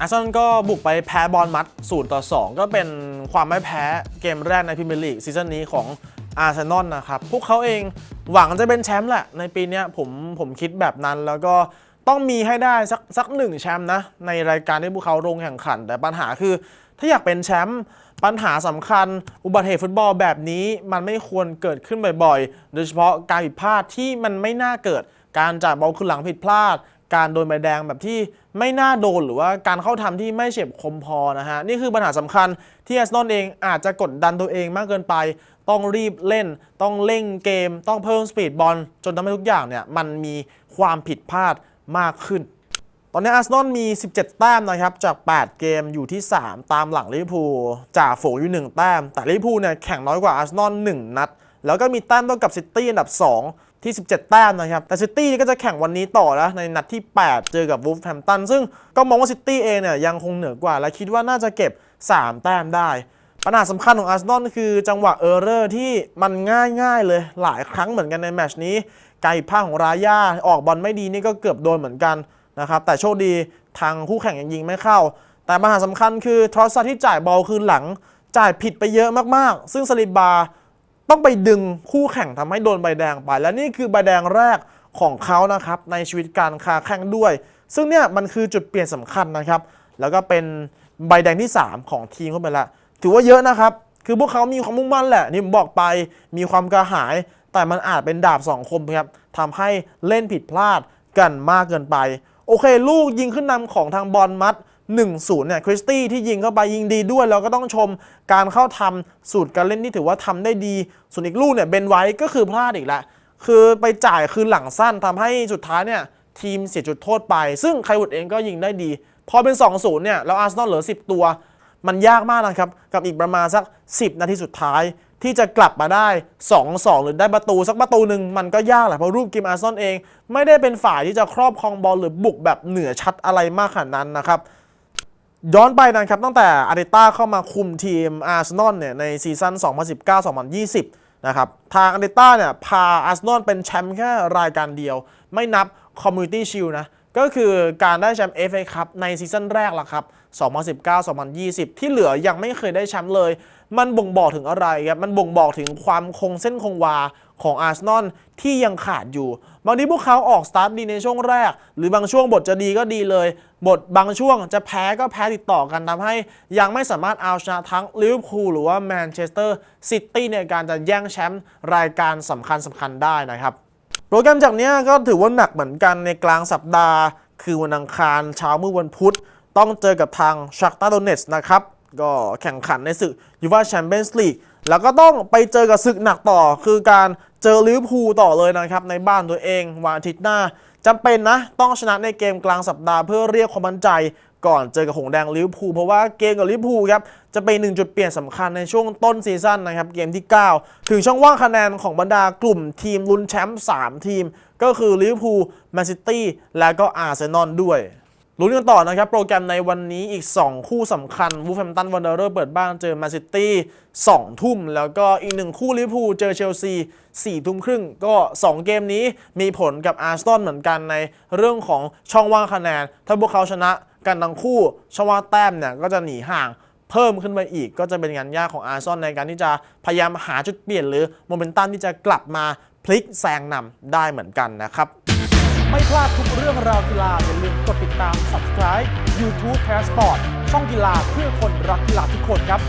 อาร์เซนอลก็บุกไปแพ้บอลมัด0ต่อ 2 ก็เป็นความไม่แพ้เกมแรกในพรีเมียร์ลีกซีซั่นนี้ของอาร์เซนอลนะครับ พวกเขาเองหวังจะเป็นแชมป์แหละ ในปีนี้ผมผมคิดแบบนั้นแล้วก็ต้องมีให้ได้สักสักหนึ่งแชมป์นะ ในรายการที่พวกเขาลงแข่งขัน แต่ปัญหาคือถ้าอยากเป็นแชมป์ปัญหาสำคัญ อุบัติเหตุฟุตบอลแบบนี้มันไม่ควรเกิดขึ้นบ่อยๆ โดยเฉพาะการผิดพลาดที่มันไม่น่าเกิดการจ่ายบอลขึ้นหลังผิดพลาด การโดนใบแดงแบบที่ไม่น่าโดนหรือว่าการเข้าทำที่ไม่เฉียบคมพอนะฮะ นี่คือปัญหาสำคัญที่อาร์เซนอลเองอาจจะกดดันตัวเองมากเกินไป ต้องรีบเล่น ต้องเร่งเกม ต้องเพิ่มสปีดบอลจนทำให้ทุกอย่างเนี่ยมันมีความผิดพลาดมากขึ้น ตอนนี้อาร์เซนอลมี 17 แต้มนะครับจาก 8 เกมอยู่ที่ 3 ตามหลังลิเวอร์พูลจ่าฝูงอยู่ 1 แต้ม แต่ลิเวอร์พูลเนี่ยแข่งน้อยกว่าอาร์เซนอล1นัดแล้วก็มีแต้มเท่ากับซิตี้อันดับ 2 ที่ 17 แต้มนะครับ แต่ซิตี้ก็จะแข่งวันนี้ต่อนะในนัดที่ 8 เจอกับวูฟแฮมตันซึ่งก็มองว่าซิตี้เองเนี่ยยังคงเหนือกว่า และคิดว่าน่าจะเก็บ 3 แต้มได้ ปัญหาสำคัญของอาร์เซนอลคือจังหวะเออร์เรอร์ที่มันง่ายๆเลยหลายครั้งเหมือนกันในแมชนี้การผิดพลาดของรายาออกบอลไม่ดีนี่ก็เกือบโดนเหมือนกันนะครับแต่โชคดีทางคู่แข่งยังยิงไม่เข้า แต่ปัญหาสำคัญคือทรอสซาที่จ่ายบอลคืนหลังจ่ายผิดไปเยอะมากๆ ซึ่งสลิบา ต้องไปดึงคู่แข่งทำให้โดนใบแดงไป และนี่คือใบแดงแรกของเขานะครับในชีวิตการค้าแข่งด้วย ซึ่งเนี่ยมันคือจุดเปลี่ยนสำคัญนะครับ แล้วก็เป็นใบแดงที่ 3 ของทีมเข้าไปละ ถือว่าเยอะนะครับ คือพวกเขามีความมุ่งมั่นแหละนี่ผมบอกไปมีความกระหาย แต่มันอาจเป็นดาบสองคมครับทำให้เล่นผิดพลาดกันมากเกินไป โอเค ลูกยิงขึ้นนำของทางบอลมัด 1-0เนี่ยคริสตี้ที่ยิงเข้าไปยิงดีด้วยแล้วก็ต้องชมการเข้าทำสูตรการเล่นที่ถือว่าทำได้ดี ส่วนอีกลูกเนี่ยเบนไว้ก็คือพลาดอีกแล้วคือไปจ่ายคืนหลังสั้นทำให้สุดท้ายเนี่ยทีมเสียจุดโทษไป ซึ่งไควุดเองก็ยิงได้ดี พอเป็น 2-0เนี่ยแล้วอาร์เซนอลเหลือ 10 ตัว มันยากมากนะครับ กับอีกประมาณสัก 10 นาทีสุดท้าย ที่จะกลับมาได้ 2-2 หรือได้ประตูสักประตูหนึ่งมันก็ยากแหละเพราะรูปเกมอาร์เซนอลเอง ไม่ได้เป็นฝ่ายที่จะครอบครองบอลหรือบุกแบบเหนือชัดอะไรมากขนาดนั้นนะครับ ย้อนไปนะครับตั้งแต่อาร์เตต้าเข้ามาคุมทีมอาร์เซนอลเนี่ยในซีซั่น 2019-2020 นะครับ ทางอาร์เตต้าเนี่ยพาอาร์เซนอลเป็นแชมป์แค่รายการเดียว ไม่นับคอมมูนิตี้ชิลนะ ก็คือการได้แชมป์เอฟเอครับในซีซั่นแรกละครับ 2019-2020 ที่เหลือยังไม่เคยได้แชมป์เลย มันบ่งบอกถึงอะไรครับ มันบ่งบอกถึงความคงเส้นคงวาของอาร์เซนอลที่ยังขาดอยู่ บางทีพวกเขาออกสตาร์ทดีในช่วงแรก หรือบางช่วงบทจะดีก็ดีเลย บทบางช่วงจะแพ้ก็แพ้ติดต่อกันทำให้ ยังไม่สามารถเอาชนะทั้งลิเวอร์พูลหรือว่าแมนเชสเตอร์ซิตี้ในการจะแย่งแชมป์รายการสำคัญสำคัญได้นะครับ โปรแกรมจากนี้ก็ถือว่าหนักเหมือนกันในกลางสัปดาห์ คือวันอังคารเช้ามือวันพุธ ต้องเจอกับทางชักตาโดเนสนะครับ ก็แข่งขันในศึกยูฟ่าแชมเปี้ยนส์ลีกแล้วก็ต้องไปเจอกับศึกหนักต่อ คือการเจอลิเวอร์พูลต่อเลยนะครับ ในบ้านตัวเองวันอาทิตย์หน้าจำเป็นนะ ต้องชนะในเกมกลางสัปดาห์เพื่อเรียกความมั่นใจก่อนเจอกับหงส์แดงลิเวอร์พูลเพราะว่าเกมกับลิเวอร์พูลครับจะเป็นหนึ่งจุดเปลี่ยนสำคัญในช่วงต้นซีซั่นนะครับเกมที่ 9 ถึงช่องว่างคะแนนของบรรดากลุ่มทีมลุ้นแชมป์3ทีม ก็คือลิเวอร์พูลแมนซิตี้และก็อาร์เซนอลด้วย ลุ้นกันต่อนะครับ โปรแกรมในวันนี้อีก 2 คู่สำคัญวูฟแฮมตันวันเดอร์เปิดบ้านเจอแมนซิตี้2ทุ่ม แล้วก็อีกหนึ่งคู่ลิเวอร์พูลเจอเชลซี4ทุ่มครึ่ง ก็ 2 เกมนี้มีผลกับอาร์ซนอลเหมือนกันในเรื่องของช่องว่างคะแนน ถ้าพวกเขาชนะกันทั้งคู่ช่องว่างแต้มเนี่ยก็จะหนีห่างเพิ่มขึ้นไปอีกก็จะเป็นงานยากของอาร์ซอลในการที่จะพยายามหาจุดเปลี่ยนหรือโมเมนตัมที่จะกลับมาพลิกแซงนำได้เหมือนกันนะครับ ไม่พลาดทุกเรื่องราวกีฬาอย่าลืมกดติดาม subscribe YouTube Passport ช่องกีฬาเพื่อคนรักกีฬาทุกคนครับ